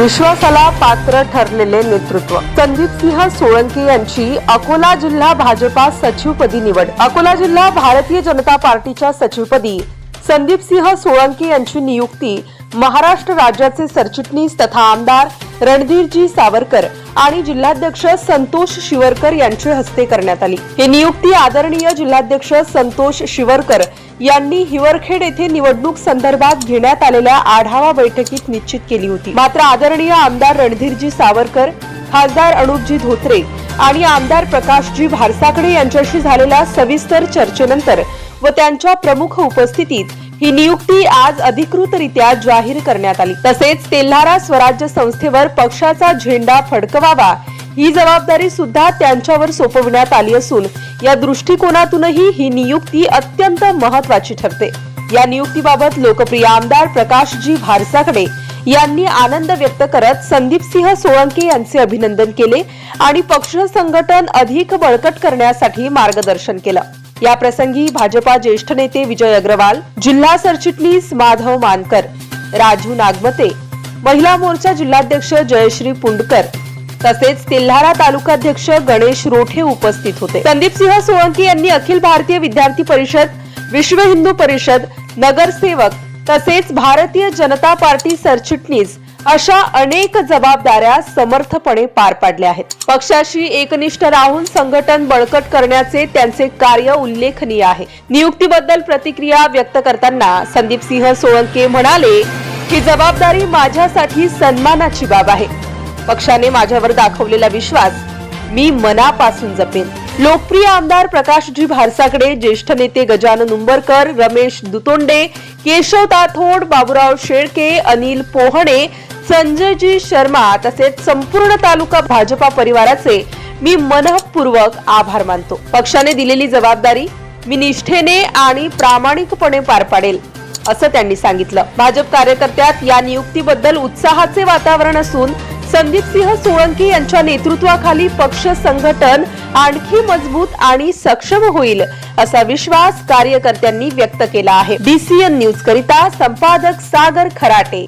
विश्वासाला पात्र ठरलेले नेतृत्व. संदीप सिंह सोळंके यांची अकोला जिल्हा भाजपा सचिवपदी निवड. अकोला जिल्हा भारतीय जनता पार्टीच्या सचिवपदी संदीप सिंह सोळंके यांची नियुक्ती महाराष्ट्र राज्याचे सरचिटणीस तथा आमदार रणधीरजी सावरकर आणि जिल्हाध्यक्ष संतोष शिवरकर यांच्या हस्ते करण्यात आली. ही नियुक्ती आदरणीय जिल्हाध्यक्ष संतोष शिवरकर यांनी हिवरखेड येथे निवडणूक संदर्भात घेण्यात आलेल्या आढावा बैठकीत निश्चित केली होती. मात्र आदरणीय आमदार रणधीरजी सावरकर खासदार अनुपजी धोत्रे आणि आमदार प्रकाशजी भारसाकडे यांच्याशी झालेल्या सविस्तर चर्चेनंतर व त्यांच्या प्रमुख उपस्थितीत ही नियुक्ती आज अधिकृतरित्या जाहीर करण्यात आली. तसेच तेल्हारा स्वराज्य संस्थेवर पक्षाचा झेंडा फडकवावा ही जबाबदारी सुद्धा त्यांच्यावर सोपवण्यात आली असून या दृष्टिकोनातूनही ही नियुक्ती अत्यंत महत्वाची ठरते. या नियुक्तीबाबत लोकप्रिय आमदार प्रकाशजी भारसाकडे यांनी आनंद व्यक्त करत संदीप सिंह सोळंके यांचे अभिनंदन केले आणि पक्ष संघटन अधिक बळकट करण्यासाठी मार्गदर्शन केलं. या प्रसंगी भाजपा ज्येष्ठ नेते विजय अग्रवाल जिल्हा सरचिटणीस माधव मानकर राजू नागमते महिला मोर्चा जिल्हाध्यक्ष जयश्री पुंडकर तसेच तेल्हारा तालुकाध्यक्ष गणेश रोठे उपस्थित होते. संदीप सिंह सोळंकी यांनी अखिल भारतीय विद्यार्थी परिषद विश्व हिंदू परिषद नगरसेवक तसेच भारतीय जनता पार्टी सरचिटणीस अशा अनेक जबाबदाऱ्या समर्थपणे पार पाडल्या आहेत. पक्षाशी एकनिष्ठ राहून संघटन बळकट करण्याचे त्यांचे कार्य उल्लेखनीय आहे. नियुक्तीबद्दल प्रतिक्रिया व्यक्त करताना संदीप सिंह सोळंके म्हणाले ही जबाबदारी माझ्यासाठी सन्मानाची बाब आहे. पक्षाने माझ्यावर दाखवलेला विश्वास मी मनापासून जपेन. लोकप्रिय आमदार प्रकाशजी भारसाकडे ज्येष्ठ नेते गजानन उंबरकर रमेश दुतोंडे केशव ताथोड बाबुराव शेळके अनिल पोहणे संजयजी शर्मा तसेच संपूर्ण तालुका भाजपा परिवाराचे मी मनपूर्वक आभार मानतो. पक्षाने दिलेली जबाबदारी मी निष्ठेने आणि प्रामाणिकपणे पार पाडेल असं त्यांनी सांगितलं. भाजप कार्यकर्त्यात या नियुक्तीबद्दल उत्साहाचे वातावरण असून संदीप सिंह सोळंकी यांच्या नेतृत्वाखाली पक्ष संघटन आणखी मजबूत आणि सक्षम होईल असा विश्वास कार्यकर्त्यांनी व्यक्त केला आहे. डीसीएन न्यूज करिता संपादक सागर खराटे.